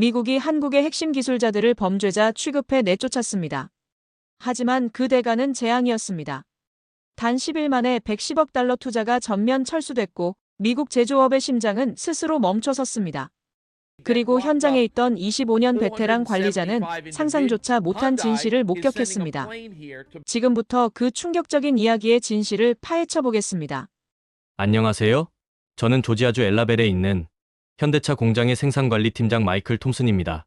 미국이 한국의 핵심 기술자들을 범죄자 취급해 내쫓았습니다. 하지만 그 대가는 재앙이었습니다. 단 10일 만에 110억 달러 투자가 전면 철수됐고 미국 제조업의 심장은 스스로 멈춰섰습니다. 그리고 현장에 있던 25년 베테랑 관리자는 상상조차 못한 진실을 목격했습니다. 지금부터 그 충격적인 이야기의 진실을 파헤쳐 보겠습니다. 안녕하세요. 저는 조지아주 엘라벨에 있는 현대차 공장의 생산관리팀장 마이클 톰슨입니다.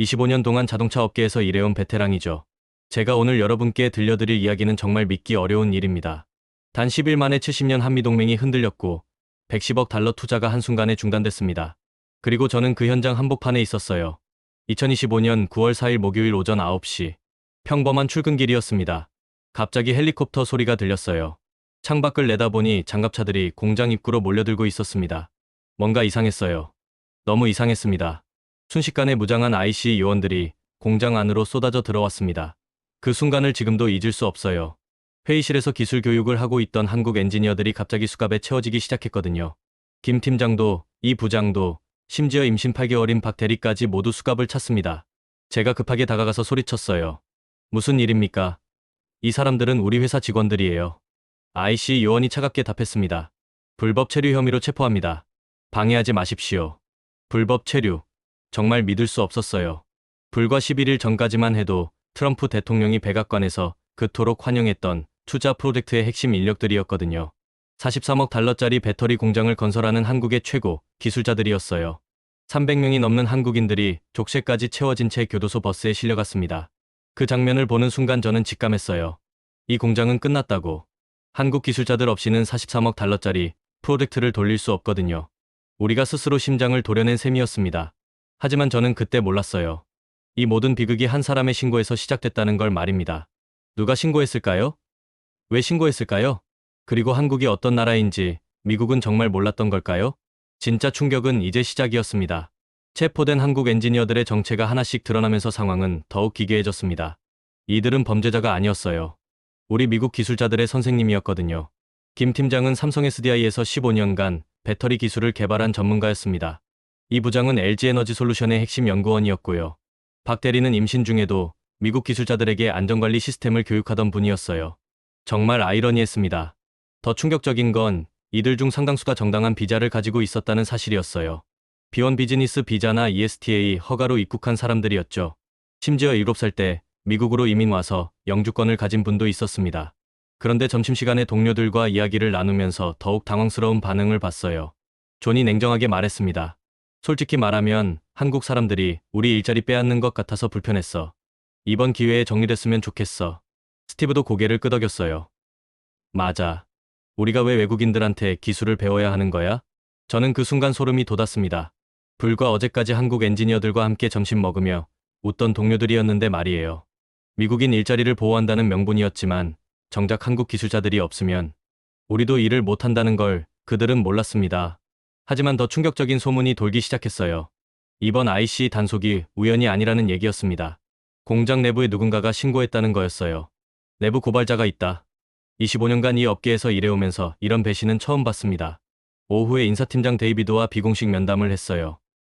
25년 동안 자동차 업계에서 일해온 베테랑이죠. 제가 오늘 여러분께 들려드릴 이야기는 정말 믿기 어려운 일입니다. 단 10일 만에 70년 한미동맹이 흔들렸고 110억 달러 투자가 한순간에 중단됐습니다. 그리고 저는 그 현장 한복판에 있었어요. 2025년 9월 4일 목요일 오전 9시 평범한 출근길이었습니다. 갑자기 헬리콥터 소리가 들렸어요. 창밖을 내다보니 장갑차들이 공장 입구로 몰려들고 있었습니다. 뭔가 이상했어요. 너무 이상했습니다. 순식간에 무장한 IC 요원들이 공장 안으로 쏟아져 들어왔습니다. 그 순간을 지금도 잊을 수 없어요. 회의실에서 기술 교육을 하고 있던 한국 엔지니어들이 갑자기 수갑에 채워지기 시작했거든요. 김 팀장도, 이 부장도, 심지어 임신 8개월인 박 대리까지 모두 수갑을 찼습니다. 제가 급하게 다가가서 소리쳤어요. 무슨 일입니까? 이 사람들은 우리 회사 직원들이에요. IC 요원이 차갑게 답했습니다. 불법 체류 혐의로 체포합니다. 방해하지 마십시오. 불법 체류. 정말 믿을 수 없었어요. 불과 11일 전까지만 해도 트럼프 대통령이 백악관에서 그토록 환영했던 투자 프로젝트의 핵심 인력들이었거든요. 43억 달러짜리 배터리 공장을 건설하는 한국의 최고 기술자들이었어요. 300명이 넘는 한국인들이 족쇄까지 채워진 채 교도소 버스에 실려갔습니다. 그 장면을 보는 순간 저는 직감했어요. 이 공장은 끝났다고. 한국 기술자들 없이는 43억 달러짜리 프로젝트를 돌릴 수 없거든요. 우리가 스스로 심장을 도려낸 셈이었습니다. 하지만 저는 그때 몰랐어요. 이 모든 비극이 한 사람의 신고에서 시작됐다는 걸 말입니다. 누가 신고했을까요? 왜 신고했을까요? 그리고 한국이 어떤 나라인지 미국은 정말 몰랐던 걸까요? 진짜 충격은 이제 시작이었습니다. 체포된 한국 엔지니어들의 정체가 하나씩 드러나면서 상황은 더욱 기괴해졌습니다. 이들은 범죄자가 아니었어요. 우리 미국 기술자들의 선생님이었거든요. 김 팀장은 삼성 SDI에서 15년간 배터리 기술을 개발한 전문가였습니다. 이 부장은 LG에너지 솔루션의 핵심 연구원이었고요. 박 대리는 임신 중에도 미국 기술자들에게 안전관리 시스템을 교육하던 분이었어요. 정말 아이러니했습니다. 더 충격적인 건 이들 중 상당수가 정당한 비자를 가지고 있었다는 사실이었어요. 비원 비즈니스 비자나 ESTA 허가로 입국한 사람들이었죠. 심지어 7살 때 미국으로 이민 와서 영주권을 가진 분도 있었습니다. 그런데 점심시간에 동료들과 이야기를 나누면서 더욱 당황스러운 반응을 봤어요. 존이 냉정하게 말했습니다. 솔직히 말하면 한국 사람들이 우리 일자리 빼앗는 것 같아서 불편했어. 이번 기회에 정리됐으면 좋겠어. 스티브도 고개를 끄덕였어요. 맞아. 우리가 왜 외국인들한테 기술을 배워야 하는 거야? 저는 그 순간 소름이 돋았습니다. 불과 어제까지 한국 엔지니어들과 함께 점심 먹으며 웃던 동료들이었는데 말이에요. 미국인 일자리를 보호한다는 명분이었지만 정작 한국 기술자들이 없으면 우리도 일을 못한다는 걸 그들은 몰랐습니다. 하지만 더 충격적인 소문이 돌기 시작했어요. 이번 IC 단속이 우연이 아니라는 얘기였습니다. 공장 내부에 누군가가 신고했다는 거였어요. 내부 고발자가 있다. 25년간 이 업계에서 일해오면서 이런 배신은 처음 봤습니다. 오후에 인사팀장 데이비드와 비공식 면담을 했어요.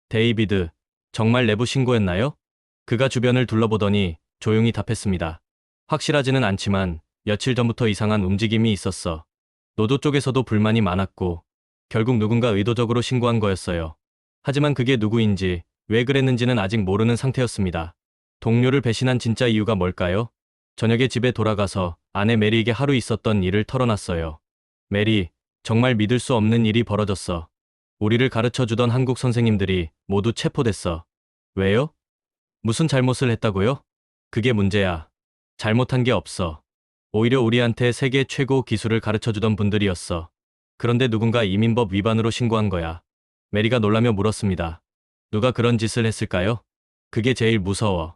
데이비드, 정말 내부 신고였나요? 그가 주변을 둘러보더니 조용히 답했습니다. 확실하지는 않지만 며칠 전부터 이상한 움직임이 있었어. 노조 쪽에서도 불만이 많았고 결국 누군가 의도적으로 신고한 거였어요. 하지만 그게 누구인지 왜 그랬는지는 아직 모르는 상태였습니다. 동료를 배신한 진짜 이유가 뭘까요? 저녁에 집에 돌아가서 아내 메리에게 하루 있었던 일을 털어놨어요. 메리, 정말 믿을 수 없는 일이 벌어졌어. 우리를 가르쳐 주던 한국 선생님들이 모두 체포됐어. 왜요? 무슨 잘못을 했다고요? 그게 문제야. 잘못한 게 없어. 오히려 우리한테 세계 최고 기술을 가르쳐 주던 분들이었어. 그런데 누군가 이민법 위반으로 신고한 거야. 메리가 놀라며 물었습니다. 누가 그런 짓을 했을까요? 그게 제일 무서워.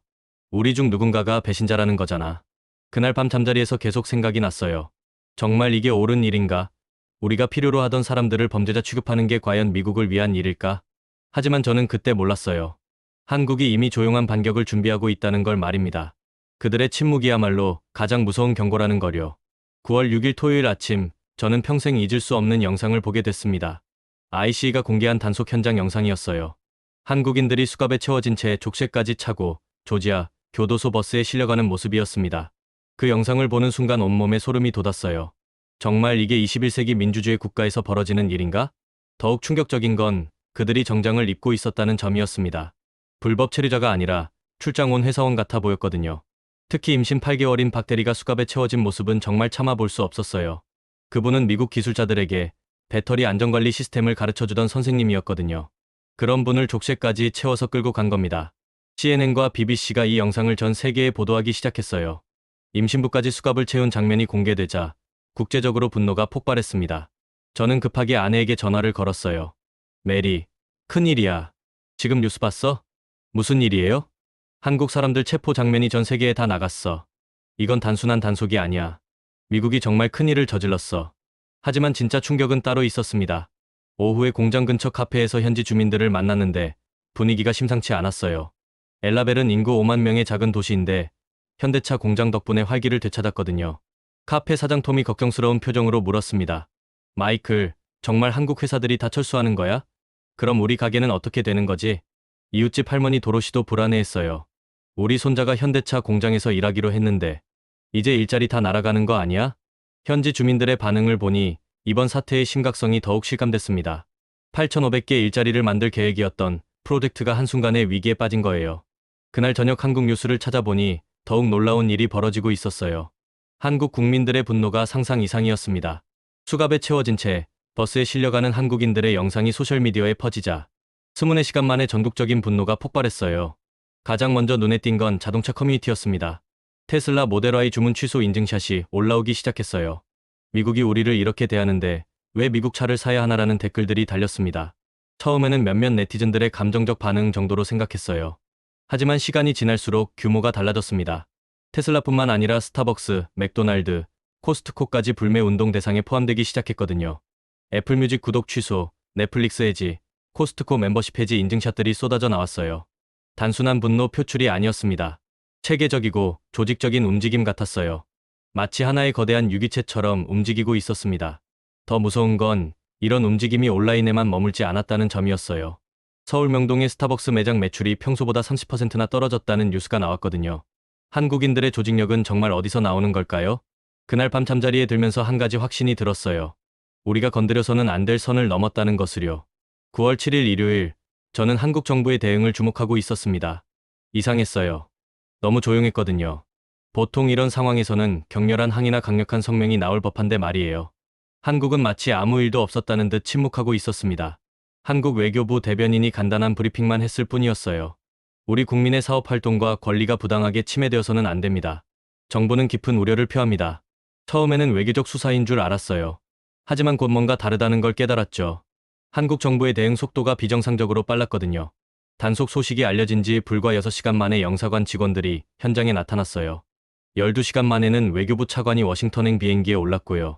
우리 중 누군가가 배신자라는 거잖아. 그날 밤 잠자리에서 계속 생각이 났어요. 정말 이게 옳은 일인가? 우리가 필요로 하던 사람들을 범죄자 취급하는 게 과연 미국을 위한 일일까? 하지만 저는 그때 몰랐어요. 한국이 이미 조용한 반격을 준비하고 있다는 걸 말입니다. 그들의 침묵이야말로 가장 무서운 경고라는 거려. 9월 6일 토요일 아침, 저는 평생 잊을 수 없는 영상을 보게 됐습니다. IC가 공개한 단속 현장 영상이었어요. 한국인들이 수갑에 채워진 채 족쇄까지 차고 조지아 교도소 버스에 실려가는 모습이었습니다. 그 영상을 보는 순간 온몸에 소름이 돋았어요. 정말 이게 21세기 민주주의 국가에서 벌어지는 일인가? 더욱 충격적인 건 그들이 정장을 입고 있었다는 점이었습니다. 불법 체류자가 아니라 출장 온 회사원 같아 보였거든요. 특히 임신 8개월인 박대리가 수갑에 채워진 모습은 정말 참아볼 수 없었어요. 그분은 미국 기술자들에게 배터리 안전관리 시스템을 가르쳐주던 선생님이었거든요. 그런 분을 족쇄까지 채워서 끌고 간 겁니다. CNN과 BBC가 이 영상을 전 세계에 보도하기 시작했어요. 임신부까지 수갑을 채운 장면이 공개되자 국제적으로 분노가 폭발했습니다. 저는 급하게 아내에게 전화를 걸었어요. 메리, 큰일이야. 지금 뉴스 봤어? 무슨 일이에요? 한국 사람들 체포 장면이 전 세계에 다 나갔어. 이건 단순한 단속이 아니야. 미국이 정말 큰일을 저질렀어. 하지만 진짜 충격은 따로 있었습니다. 오후에 공장 근처 카페에서 현지 주민들을 만났는데 분위기가 심상치 않았어요. 엘라벨은 인구 5만 명의 작은 도시인데 현대차 공장 덕분에 활기를 되찾았거든요. 카페 사장 톰이 걱정스러운 표정으로 물었습니다. 마이클, 정말 한국 회사들이 다 철수하는 거야? 그럼 우리 가게는 어떻게 되는 거지? 이웃집 할머니 도로시도 불안해했어요. 우리 손자가 현대차 공장에서 일하기로 했는데 이제 일자리 다 날아가는 거 아니야? 현지 주민들의 반응을 보니 이번 사태의 심각성이 더욱 실감됐습니다. 8,500개 일자리를 만들 계획이었던 프로젝트가 한순간에 위기에 빠진 거예요. 그날 저녁 한국 뉴스를 찾아보니 더욱 놀라운 일이 벌어지고 있었어요. 한국 국민들의 분노가 상상 이상이었습니다. 수갑에 채워진 채 버스에 실려가는 한국인들의 영상이 소셜미디어에 퍼지자 24시간 만에 전국적인 분노가 폭발했어요. 가장 먼저 눈에 띈 건 자동차 커뮤니티였습니다. 테슬라 모델 Y 주문 취소 인증샷이 올라오기 시작했어요. 미국이 우리를 이렇게 대하는데 왜 미국 차를 사야 하나라는 댓글들이 달렸습니다. 처음에는 몇몇 네티즌들의 감정적 반응 정도로 생각했어요. 하지만 시간이 지날수록 규모가 달라졌습니다. 테슬라뿐만 아니라 스타벅스, 맥도날드, 코스트코까지 불매 운동 대상에 포함되기 시작했거든요. 애플뮤직 구독 취소, 넷플릭스 해지, 코스트코 멤버십 해지 인증샷들이 쏟아져 나왔어요. 단순한 분노 표출이 아니었습니다. 체계적이고 조직적인 움직임 같았어요. 마치 하나의 거대한 유기체처럼 움직이고 있었습니다. 더 무서운 건 이런 움직임이 온라인에만 머물지 않았다는 점이었어요. 서울 명동의 스타벅스 매장 매출이 평소보다 30%나 떨어졌다는 뉴스가 나왔거든요. 한국인들의 조직력은 정말 어디서 나오는 걸까요? 그날 밤 잠자리에 들면서 한 가지 확신이 들었어요. 우리가 건드려서는 안 될 선을 넘었다는 것을요. 9월 7일 일요일, 저는 한국 정부의 대응을 주목하고 있었습니다. 이상했어요. 너무 조용했거든요. 보통 이런 상황에서는 격렬한 항의나 강력한 성명이 나올 법한데 말이에요. 한국은 마치 아무 일도 없었다는 듯 침묵하고 있었습니다. 한국 외교부 대변인이 간단한 브리핑만 했을 뿐이었어요. 우리 국민의 사업 활동과 권리가 부당하게 침해되어서는 안 됩니다. 정부는 깊은 우려를 표합니다. 처음에는 외교적 수사인 줄 알았어요. 하지만 곧 뭔가 다르다는 걸 깨달았죠. 한국 정부의 대응 속도가 비정상적으로 빨랐거든요. 단속 소식이 알려진 지 불과 6시간 만에 영사관 직원들이 현장에 나타났어요. 12시간 만에는 외교부 차관이 워싱턴행 비행기에 올랐고요.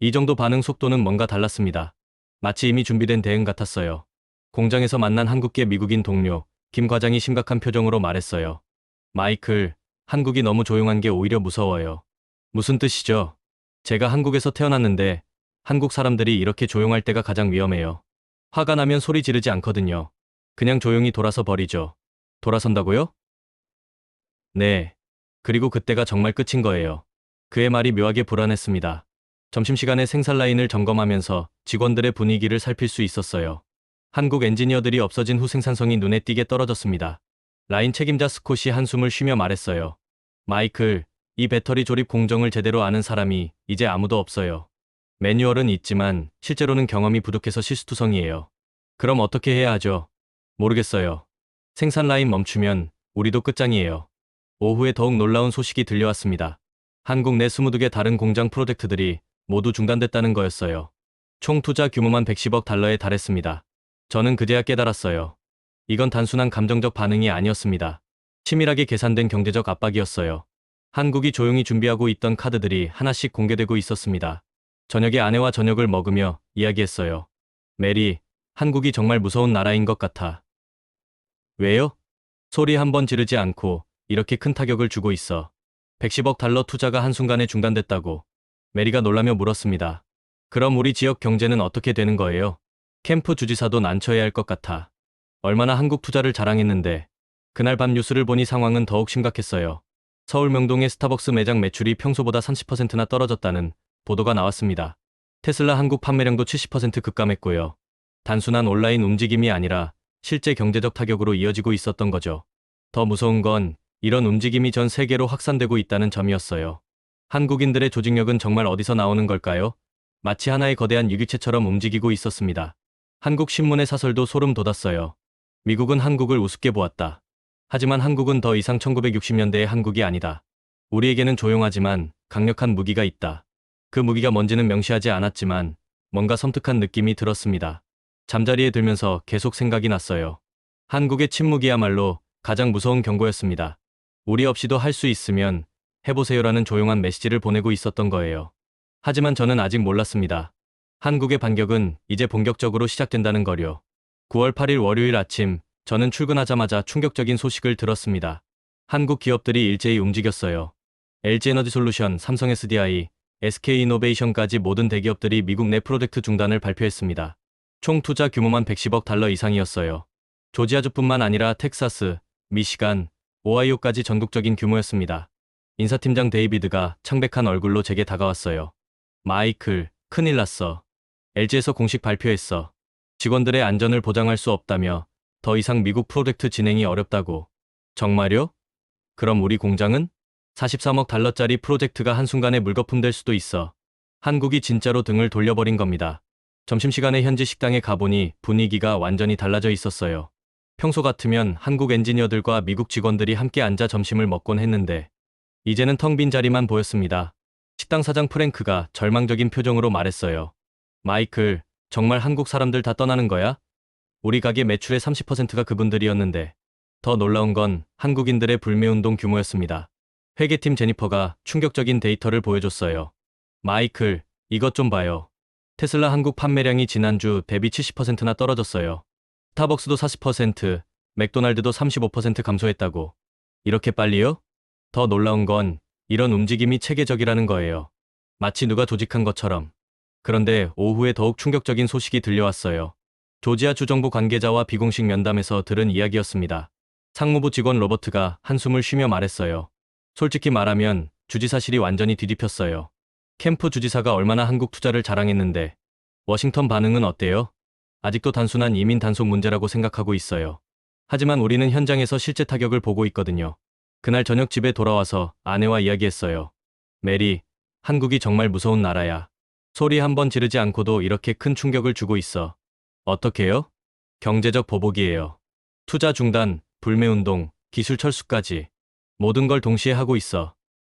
이 정도 반응 속도는 뭔가 달랐습니다. 마치 이미 준비된 대응 같았어요. 공장에서 만난 한국계 미국인 동료, 김 과장이 심각한 표정으로 말했어요. 마이클, 한국이 너무 조용한 게 오히려 무서워요. 무슨 뜻이죠? 제가 한국에서 태어났는데 한국 사람들이 이렇게 조용할 때가 가장 위험해요. 화가 나면 소리 지르지 않거든요. 그냥 조용히 돌아서 버리죠. 돌아선다고요? 네. 그리고 그때가 정말 끝인 거예요. 그의 말이 묘하게 불안했습니다. 점심시간에 생산 라인을 점검하면서 직원들의 분위기를 살필 수 있었어요. 한국 엔지니어들이 없어진 후 생산성이 눈에 띄게 떨어졌습니다. 라인 책임자 스콧이 한숨을 쉬며 말했어요. 마이클, 이 배터리 조립 공정을 제대로 아는 사람이 이제 아무도 없어요. 매뉴얼은 있지만 실제로는 경험이 부족해서 실수투성이에요. 그럼 어떻게 해야 하죠? 모르겠어요. 생산 라인 멈추면 우리도 끝장이에요. 오후에 더욱 놀라운 소식이 들려왔습니다. 한국 내 22개 다른 공장 프로젝트들이 모두 중단됐다는 거였어요. 총 투자 규모만 110억 달러에 달했습니다. 저는 그제야 깨달았어요. 이건 단순한 감정적 반응이 아니었습니다. 치밀하게 계산된 경제적 압박이었어요. 한국이 조용히 준비하고 있던 카드들이 하나씩 공개되고 있었습니다. 저녁에 아내와 저녁을 먹으며 이야기했어요. 메리, 한국이 정말 무서운 나라인 것 같아. 왜요? 소리 한 번 지르지 않고 이렇게 큰 타격을 주고 있어. 110억 달러 투자가 한순간에 중단됐다고. 메리가 놀라며 물었습니다. 그럼 우리 지역 경제는 어떻게 되는 거예요? 캠프 주지사도 난처해 할것 같아. 얼마나 한국 투자를 자랑했는데 그날 밤 뉴스를 보니 상황은 더욱 심각했어요. 서울 명동의 스타벅스 매장 매출이 평소보다 30%나 떨어졌다는 보도가 나왔습니다. 테슬라 한국 판매량도 70% 급감했고요. 단순한 온라인 움직임이 아니라 실제 경제적 타격으로 이어지고 있었던 거죠. 더 무서운 건 이런 움직임이 전 세계로 확산되고 있다는 점이었어요. 한국인들의 조직력은 정말 어디서 나오는 걸까요? 마치 하나의 거대한 유기체처럼 움직이고 있었습니다. 한국 신문의 사설도 소름 돋았어요. 미국은 한국을 우습게 보았다. 하지만 한국은 더 이상 1960년대의 한국이 아니다. 우리에게는 조용하지만 강력한 무기가 있다. 그 무기가 뭔지는 명시하지 않았지만 뭔가 섬뜩한 느낌이 들었습니다. 잠자리에 들면서 계속 생각이 났어요. 한국의 침묵이야말로 가장 무서운 경고였습니다. 우리 없이도 할 수 있으면 해보세요라는 조용한 메시지를 보내고 있었던 거예요. 하지만 저는 아직 몰랐습니다. 한국의 반격은 이제 본격적으로 시작된다는 거요. 9월 8일 월요일 아침, 저는 출근하자마자 충격적인 소식을 들었습니다. 한국 기업들이 일제히 움직였어요. LG에너지솔루션, 삼성 SDI, SK이노베이션까지 모든 대기업들이 미국 내 프로젝트 중단을 발표했습니다. 총 투자 규모만 110억 달러 이상이었어요. 조지아주뿐만 아니라 텍사스, 미시간, 오하이오까지 전국적인 규모였습니다. 인사팀장 데이비드가 창백한 얼굴로 제게 다가왔어요. 마이클, 큰일 났어. LG에서 공식 발표했어. 직원들의 안전을 보장할 수 없다며 더 이상 미국 프로젝트 진행이 어렵다고. 정말요? 그럼 우리 공장은? 43억 달러짜리 프로젝트가 한순간에 물거품 될 수도 있어. 한국이 진짜로 등을 돌려버린 겁니다. 점심시간에 현지 식당에 가보니 분위기가 완전히 달라져 있었어요. 평소 같으면 한국 엔지니어들과 미국 직원들이 함께 앉아 점심을 먹곤 했는데 이제는 텅 빈 자리만 보였습니다. 식당 사장 프랭크가 절망적인 표정으로 말했어요. 마이클, 정말 한국 사람들 다 떠나는 거야? 우리 가게 매출의 30%가 그분들이었는데 더 놀라운 건 한국인들의 불매운동 규모였습니다. 회계팀 제니퍼가 충격적인 데이터를 보여줬어요. 마이클, 이것 좀 봐요. 테슬라 한국 판매량이 지난주 대비 70%나 떨어졌어요. 스타벅스도 40%, 맥도날드도 35% 감소했다고. 이렇게 빨리요? 더 놀라운 건 이런 움직임이 체계적이라는 거예요. 마치 누가 조직한 것처럼. 그런데 오후에 더욱 충격적인 소식이 들려왔어요. 조지아 주정부 관계자와 비공식 면담에서 들은 이야기였습니다. 상무부 직원 로버트가 한숨을 쉬며 말했어요. 솔직히 말하면 주지사실이 완전히 뒤집혔어요. 캠프 주지사가 얼마나 한국 투자를 자랑했는데 워싱턴 반응은 어때요? 아직도 단순한 이민 단속 문제라고 생각하고 있어요. 하지만 우리는 현장에서 실제 타격을 보고 있거든요. 그날 저녁 집에 돌아와서 아내와 이야기했어요. 메리, 한국이 정말 무서운 나라야. 소리 한 번 지르지 않고도 이렇게 큰 충격을 주고 있어. 어떻게요? 경제적 보복이에요. 투자 중단, 불매운동, 기술 철수까지. 모든 걸 동시에 하고 있어.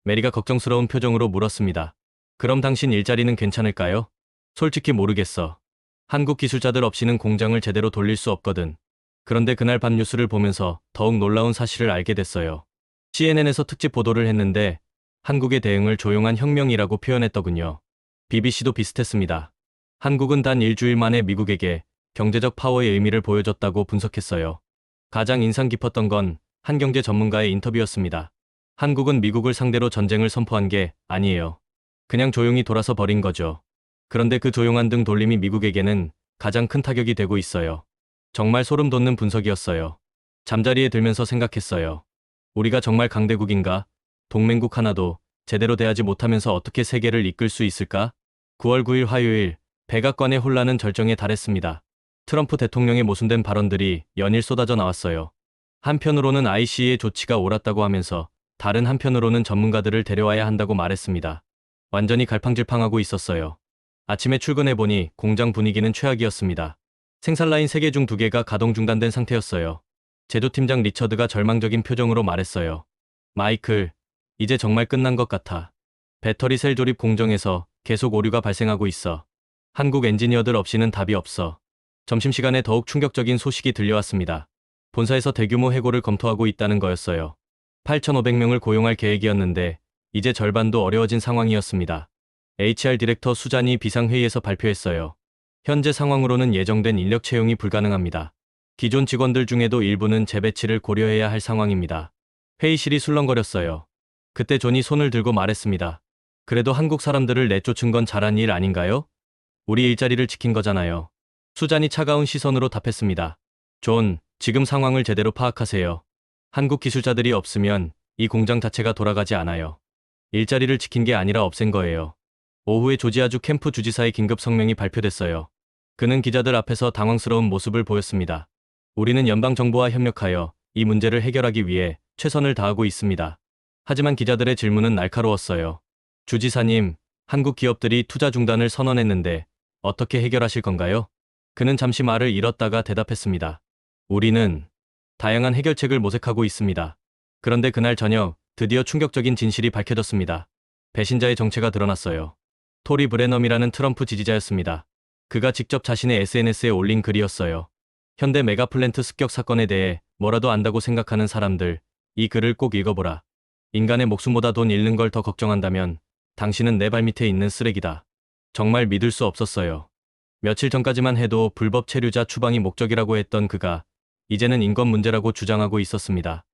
메리가 걱정스러운 표정으로 물었습니다. 그럼 당신 일자리는 괜찮을까요? 솔직히 모르겠어. 한국 기술자들 없이는 공장을 제대로 돌릴 수 없거든. 그런데 그날 밤 뉴스를 보면서 더욱 놀라운 사실을 알게 됐어요. CNN에서 특집 보도를 했는데 한국의 대응을 조용한 혁명이라고 표현했더군요. BBC도 비슷했습니다. 한국은 단 일주일 만에 미국에게 경제적 파워의 의미를 보여줬다고 분석했어요. 가장 인상 깊었던 건 한 경제 전문가의 인터뷰였습니다. 한국은 미국을 상대로 전쟁을 선포한 게 아니에요. 그냥 조용히 돌아서 버린 거죠. 그런데 그 조용한 등 돌림이 미국에게는 가장 큰 타격이 되고 있어요. 정말 소름 돋는 분석이었어요. 잠자리에 들면서 생각했어요. 우리가 정말 강대국인가? 동맹국 하나도 제대로 대하지 못하면서 어떻게 세계를 이끌 수 있을까? 9월 9일 화요일, 백악관의 혼란은 절정에 달했습니다. 트럼프 대통령의 모순된 발언들이 연일 쏟아져 나왔어요. 한편으로는 IC의 조치가 옳았다고 하면서 다른 한편으로는 전문가들을 데려와야 한다고 말했습니다. 완전히 갈팡질팡하고 있었어요. 아침에 출근해보니 공장 분위기는 최악이었습니다. 생산라인 3개 중 2개가 가동 중단된 상태였어요. 제조팀장 리처드가 절망적인 표정으로 말했어요. 마이클, 이제 정말 끝난 것 같아. 배터리 셀 조립 공정에서 계속 오류가 발생하고 있어. 한국 엔지니어들 없이는 답이 없어. 점심시간에 더욱 충격적인 소식이 들려왔습니다. 본사에서 대규모 해고를 검토하고 있다는 거였어요. 8,500명을 고용할 계획이었는데 이제 절반도 어려워진 상황이었습니다. HR 디렉터 수잔이 비상회의에서 발표했어요. 현재 상황으로는 예정된 인력 채용이 불가능합니다. 기존 직원들 중에도 일부는 재배치를 고려해야 할 상황입니다. 회의실이 술렁거렸어요. 그때 존이 손을 들고 말했습니다. 그래도 한국 사람들을 내쫓은 건 잘한 일 아닌가요? 우리 일자리를 지킨 거잖아요. 수잔이 차가운 시선으로 답했습니다. 존, 지금 상황을 제대로 파악하세요. 한국 기술자들이 없으면 이 공장 자체가 돌아가지 않아요. 일자리를 지킨 게 아니라 없앤 거예요. 오후에 조지아주 캠프 주지사의 긴급 성명이 발표됐어요. 그는 기자들 앞에서 당황스러운 모습을 보였습니다. 우리는 연방정부와 협력하여 이 문제를 해결하기 위해 최선을 다하고 있습니다. 하지만 기자들의 질문은 날카로웠어요. 주지사님, 한국 기업들이 투자 중단을 선언했는데 어떻게 해결하실 건가요? 그는 잠시 말을 잃었다가 대답했습니다. 우리는 다양한 해결책을 모색하고 있습니다. 그런데 그날 저녁 드디어 충격적인 진실이 밝혀졌습니다. 배신자의 정체가 드러났어요. 토리 브레넘이라는 트럼프 지지자였습니다. 그가 직접 자신의 SNS에 올린 글이었어요. 현대 메가플랜트 습격 사건에 대해 뭐라도 안다고 생각하는 사람들, 이 글을 꼭 읽어보라. 인간의 목숨보다 돈 잃는 걸 더 걱정한다면 당신은 내 발밑에 있는 쓰레기다. 정말 믿을 수 없었어요. 며칠 전까지만 해도 불법 체류자 추방이 목적이라고 했던 그가 이제는 인권 문제라고 주장하고 있었습니다.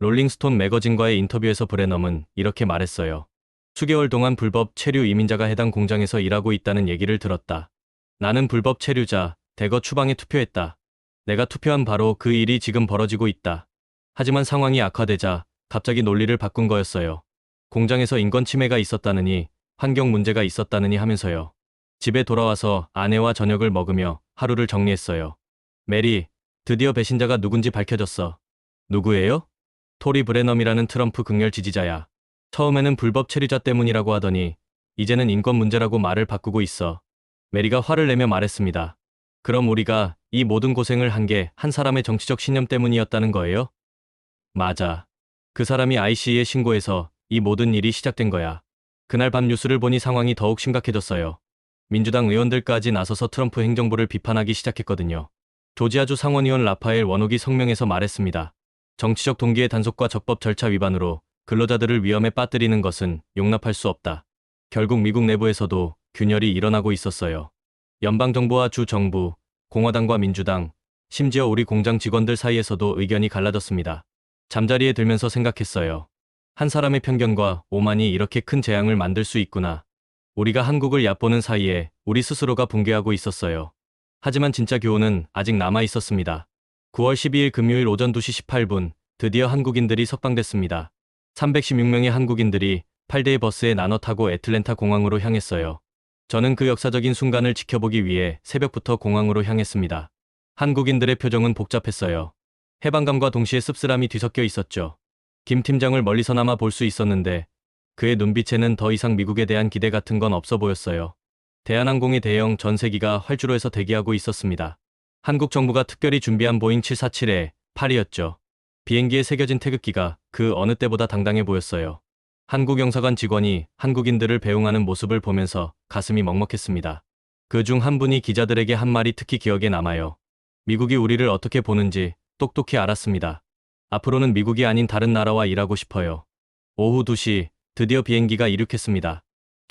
롤링스톤 매거진과의 인터뷰에서 브레넘은 이렇게 말했어요. 수개월 동안 불법 체류 이민자가 해당 공장에서 일하고 있다는 얘기를 들었다. 나는 불법 체류자, 대거 추방에 투표했다. 내가 투표한 바로 그 일이 지금 벌어지고 있다. 하지만 상황이 악화되자 갑자기 논리를 바꾼 거였어요. 공장에서 인권 침해가 있었다느니 환경 문제가 있었다느니 하면서요. 집에 돌아와서 아내와 저녁을 먹으며 하루를 정리했어요. 메리, 드디어 배신자가 누군지 밝혀졌어. 누구예요? 토리 브레넘이라는 트럼프 극렬 지지자야. 처음에는 불법 체류자 때문이라고 하더니 이제는 인권 문제라고 말을 바꾸고 있어. 메리가 화를 내며 말했습니다. 그럼 우리가 이 모든 고생을 한 게 한 사람의 정치적 신념 때문이었다는 거예요? 맞아. 그 사람이 IC에 신고해서 이 모든 일이 시작된 거야. 그날 밤 뉴스를 보니 상황이 더욱 심각해졌어요. 민주당 의원들까지 나서서 트럼프 행정부를 비판하기 시작했거든요. 조지아주 상원의원 라파엘 원옥이 성명에서 말했습니다. 정치적 동기의 단속과 적법 절차 위반으로 근로자들을 위험에 빠뜨리는 것은 용납할 수 없다. 결국 미국 내부에서도 균열이 일어나고 있었어요. 연방정부와 주정부, 공화당과 민주당, 심지어 우리 공장 직원들 사이에서도 의견이 갈라졌습니다. 잠자리에 들면서 생각했어요. 한 사람의 편견과 오만이 이렇게 큰 재앙을 만들 수 있구나. 우리가 한국을 얕보는 사이에 우리 스스로가 붕괴하고 있었어요. 하지만 진짜 교훈은 아직 남아 있었습니다. 9월 12일 금요일 오전 2시 18분, 드디어 한국인들이 석방됐습니다. 316명의 한국인들이 8대의 버스에 나눠 타고 애틀랜타 공항으로 향했어요. 저는 그 역사적인 순간을 지켜보기 위해 새벽부터 공항으로 향했습니다. 한국인들의 표정은 복잡했어요. 해방감과 동시에 씁쓸함이 뒤섞여 있었죠. 김 팀장을 멀리서나마 볼 수 있었는데 그의 눈빛에는 더 이상 미국에 대한 기대 같은 건 없어 보였어요. 대한항공의 대형 전세기가 활주로에서 대기하고 있었습니다. 한국 정부가 특별히 준비한 보잉 747의 8이었죠. 비행기에 새겨진 태극기가 그 어느 때보다 당당해 보였어요. 한국 영사관 직원이 한국인들을 배웅하는 모습을 보면서 가슴이 먹먹했습니다. 그 중 한 분이 기자들에게 한 말이 특히 기억에 남아요. 미국이 우리를 어떻게 보는지 똑똑히 알았습니다. 앞으로는 미국이 아닌 다른 나라와 일하고 싶어요. 오후 2시 드디어 비행기가 이륙했습니다.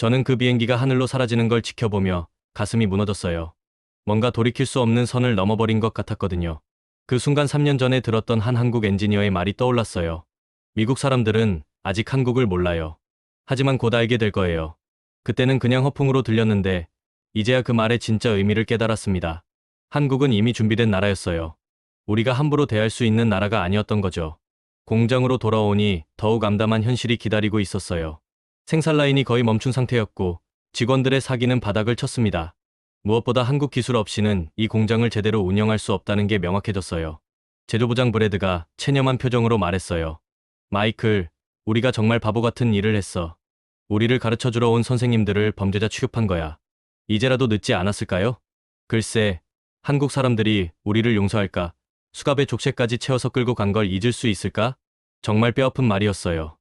저는 그 비행기가 하늘로 사라지는 걸 지켜보며 가슴이 무너졌어요. 뭔가 돌이킬 수 없는 선을 넘어버린 것 같았거든요. 그 순간 3년 전에 들었던 한 한국 엔지니어의 말이 떠올랐어요. 미국 사람들은 아직 한국을 몰라요. 하지만 곧 알게 될 거예요. 그때는 그냥 허풍으로 들렸는데 이제야 그 말의 진짜 의미를 깨달았습니다. 한국은 이미 준비된 나라였어요. 우리가 함부로 대할 수 있는 나라가 아니었던 거죠. 공장으로 돌아오니 더욱 암담한 현실이 기다리고 있었어요. 생산 라인이 거의 멈춘 상태였고 직원들의 사기는 바닥을 쳤습니다. 무엇보다 한국 기술 없이는 이 공장을 제대로 운영할 수 없다는 게 명확해졌어요. 제조부장 브레드가 체념한 표정으로 말했어요. 마이클, 우리가 정말 바보 같은 일을 했어. 우리를 가르쳐 주러 온 선생님들을 범죄자 취급한 거야. 이제라도 늦지 않았을까요? 글쎄, 한국 사람들이 우리를 용서할까? 수갑에 족쇄까지 채워서 끌고 간 걸 잊을 수 있을까? 정말 뼈아픈 말이었어요.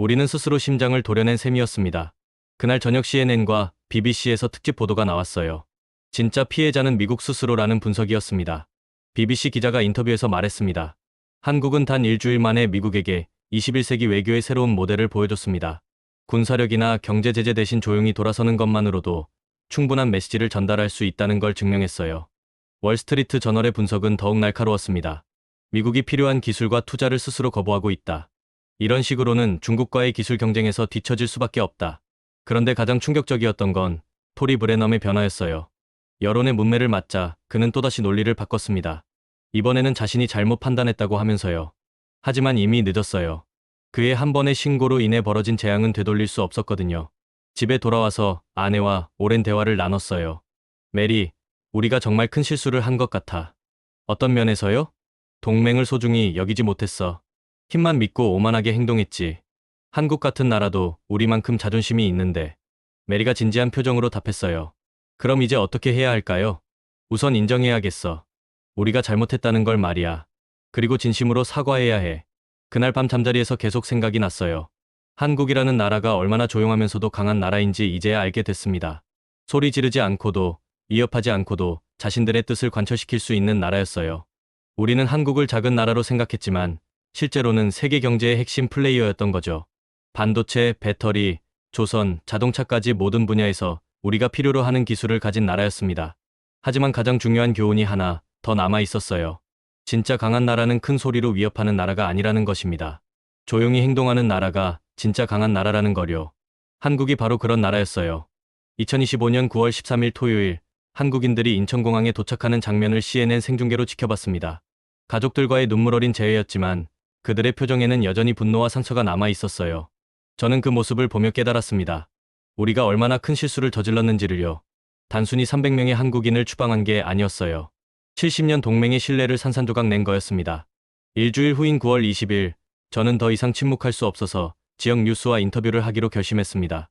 우리는 스스로 심장을 도려낸 셈이었습니다. 그날 저녁 CNN과 BBC에서 특집 보도가 나왔어요. 진짜 피해자는 미국 스스로라는 분석이었습니다. BBC 기자가 인터뷰에서 말했습니다. 한국은 단 일주일 만에 미국에게 21세기 외교의 새로운 모델을 보여줬습니다. 군사력이나 경제 제재 대신 조용히 돌아서는 것만으로도 충분한 메시지를 전달할 수 있다는 걸 증명했어요. 월스트리트 저널의 분석은 더욱 날카로웠습니다. 미국이 필요한 기술과 투자를 스스로 거부하고 있다. 이런 식으로는 중국과의 기술 경쟁에서 뒤처질 수밖에 없다. 그런데 가장 충격적이었던 건 토리 브레넘의 변화였어요. 여론의 문매를 맞자 그는 또다시 논리를 바꿨습니다. 이번에는 자신이 잘못 판단했다고 하면서요. 하지만 이미 늦었어요. 그의 한 번의 신고로 인해 벌어진 재앙은 되돌릴 수 없었거든요. 집에 돌아와서 아내와 오랜 대화를 나눴어요. 메리, 우리가 정말 큰 실수를 한 것 같아. 어떤 면에서요? 동맹을 소중히 여기지 못했어. 힘만 믿고 오만하게 행동했지. 한국 같은 나라도 우리만큼 자존심이 있는데. 메리가 진지한 표정으로 답했어요. 그럼 이제 어떻게 해야 할까요? 우선 인정해야겠어. 우리가 잘못했다는 걸 말이야. 그리고 진심으로 사과해야 해. 그날 밤 잠자리에서 계속 생각이 났어요. 한국이라는 나라가 얼마나 조용하면서도 강한 나라인지 이제야 알게 됐습니다. 소리 지르지 않고도, 위협하지 않고도 자신들의 뜻을 관철시킬 수 있는 나라였어요. 우리는 한국을 작은 나라로 생각했지만, 실제로는 세계 경제의 핵심 플레이어였던 거죠. 반도체, 배터리, 조선, 자동차까지 모든 분야에서 우리가 필요로 하는 기술을 가진 나라였습니다. 하지만 가장 중요한 교훈이 하나 더 남아 있었어요. 진짜 강한 나라는 큰 소리로 위협하는 나라가 아니라는 것입니다. 조용히 행동하는 나라가 진짜 강한 나라라는 거요. 한국이 바로 그런 나라였어요. 2025년 9월 13일 토요일, 한국인들이 인천공항에 도착하는 장면을 CNN 생중계로 지켜봤습니다. 가족들과의 눈물 어린 재회였지만 그들의 표정에는 여전히 분노와 상처가 남아 있었어요. 저는 그 모습을 보며 깨달았습니다. 우리가 얼마나 큰 실수를 저질렀는지를요. 단순히 300명의 한국인을 추방한 게 아니었어요. 70년 동맹의 신뢰를 산산조각 낸 거였습니다. 일주일 후인 9월 20일, 저는 더 이상 침묵할 수 없어서 지역 뉴스와 인터뷰를 하기로 결심했습니다.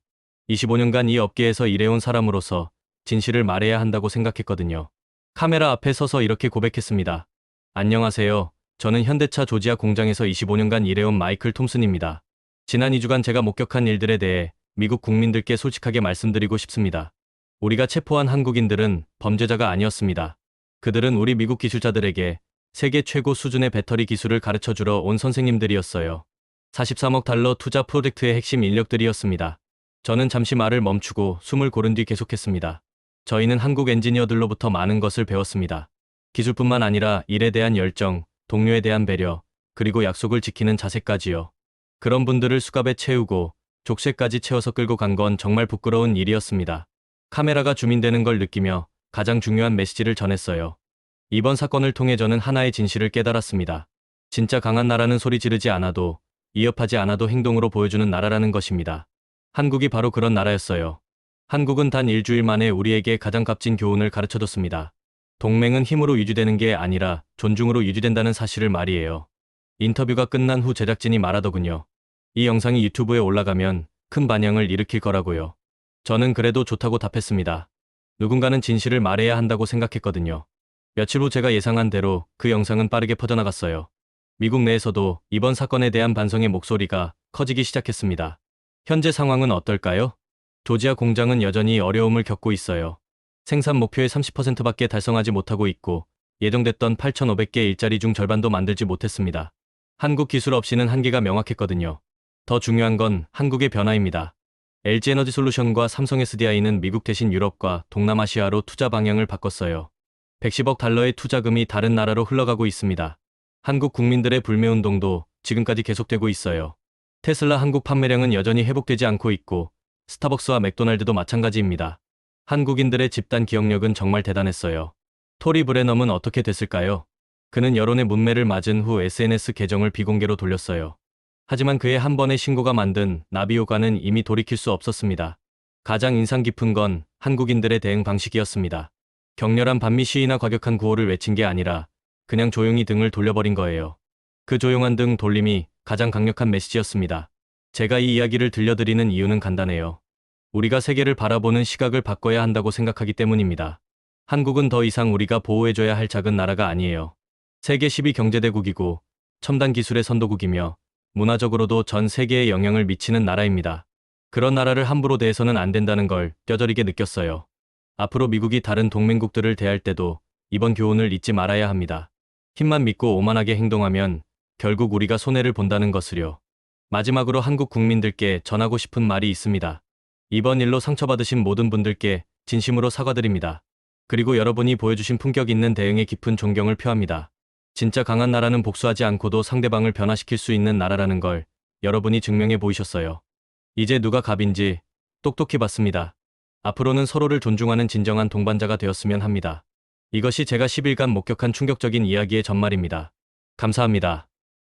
25년간 이 업계에서 일해온 사람으로서 진실을 말해야 한다고 생각했거든요. 카메라 앞에 서서 이렇게 고백했습니다. 안녕하세요. 저는 현대차 조지아 공장에서 25년간 일해온 마이클 톰슨입니다. 지난 2주간 제가 목격한 일들에 대해 미국 국민들께 솔직하게 말씀드리고 싶습니다. 우리가 체포한 한국인들은 범죄자가 아니었습니다. 그들은 우리 미국 기술자들에게 세계 최고 수준의 배터리 기술을 가르쳐 주러 온 선생님들이었어요. 43억 달러 투자 프로젝트의 핵심 인력들이었습니다. 저는 잠시 말을 멈추고 숨을 고른 뒤 계속했습니다. 저희는 한국 엔지니어들로부터 많은 것을 배웠습니다. 기술뿐만 아니라 일에 대한 열정, 동료에 대한 배려, 그리고 약속을 지키는 자세까지요. 그런 분들을 수갑에 채우고 족쇄까지 채워서 끌고 간 건 정말 부끄러운 일이었습니다. 카메라가 주민되는 걸 느끼며 가장 중요한 메시지를 전했어요. 이번 사건을 통해 저는 하나의 진실을 깨달았습니다. 진짜 강한 나라는 소리 지르지 않아도, 위협하지 않아도 행동으로 보여주는 나라라는 것입니다. 한국이 바로 그런 나라였어요. 한국은 단 일주일 만에 우리에게 가장 값진 교훈을 가르쳐줬습니다. 동맹은 힘으로 유지되는 게 아니라 존중으로 유지된다는 사실을 말이에요. 인터뷰가 끝난 후 제작진이 말하더군요. 이 영상이 유튜브에 올라가면 큰 반향을 일으킬 거라고요. 저는 그래도 좋다고 답했습니다. 누군가는 진실을 말해야 한다고 생각했거든요. 며칠 후 제가 예상한 대로 그 영상은 빠르게 퍼져나갔어요. 미국 내에서도 이번 사건에 대한 반성의 목소리가 커지기 시작했습니다. 현재 상황은 어떨까요? 조지아 공장은 여전히 어려움을 겪고 있어요. 생산 목표의 30%밖에 달성하지 못하고 있고 예정됐던 8,500개 일자리 중 절반도 만들지 못했습니다. 한국 기술 없이는 한계가 명확했거든요. 더 중요한 건 한국의 변화입니다. LG에너지 솔루션과 삼성 SDI는 미국 대신 유럽과 동남아시아로 투자 방향을 바꿨어요. 110억 달러의 투자금이 다른 나라로 흘러가고 있습니다. 한국 국민들의 불매운동도 지금까지 계속되고 있어요. 테슬라 한국 판매량은 여전히 회복되지 않고 있고 스타벅스와 맥도날드도 마찬가지입니다. 한국인들의 집단 기억력은 정말 대단했어요. 토리 브레넘은 어떻게 됐을까요? 그는 여론의 문매를 맞은 후 SNS 계정을 비공개로 돌렸어요. 하지만 그의 한 번의 신고가 만든 나비 효과는 이미 돌이킬 수 없었습니다. 가장 인상 깊은 건 한국인들의 대응 방식이었습니다. 격렬한 반미 시위나 과격한 구호를 외친 게 아니라 그냥 조용히 등을 돌려버린 거예요. 그 조용한 등 돌림이 가장 강력한 메시지였습니다. 제가 이 이야기를 들려드리는 이유는 간단해요. 우리가 세계를 바라보는 시각을 바꿔야 한다고 생각하기 때문입니다. 한국은 더 이상 우리가 보호해줘야 할 작은 나라가 아니에요. 세계 10위 경제대국이고 첨단 기술의 선도국이며 문화적으로도 전 세계에 영향을 미치는 나라입니다. 그런 나라를 함부로 대해서는 안 된다는 걸 뼈저리게 느꼈어요. 앞으로 미국이 다른 동맹국들을 대할 때도 이번 교훈을 잊지 말아야 합니다. 힘만 믿고 오만하게 행동하면 결국 우리가 손해를 본다는 것을요. 마지막으로 한국 국민들께 전하고 싶은 말이 있습니다. 이번 일로 상처받으신 모든 분들께 진심으로 사과드립니다. 그리고 여러분이 보여주신 품격 있는 대응에 깊은 존경을 표합니다. 진짜 강한 나라는 복수하지 않고도 상대방을 변화시킬 수 있는 나라라는 걸 여러분이 증명해 보이셨어요. 이제 누가 갑인지 똑똑히 봤습니다. 앞으로는 서로를 존중하는 진정한 동반자가 되었으면 합니다. 이것이 제가 10일간 목격한 충격적인 이야기의 전말입니다. 감사합니다.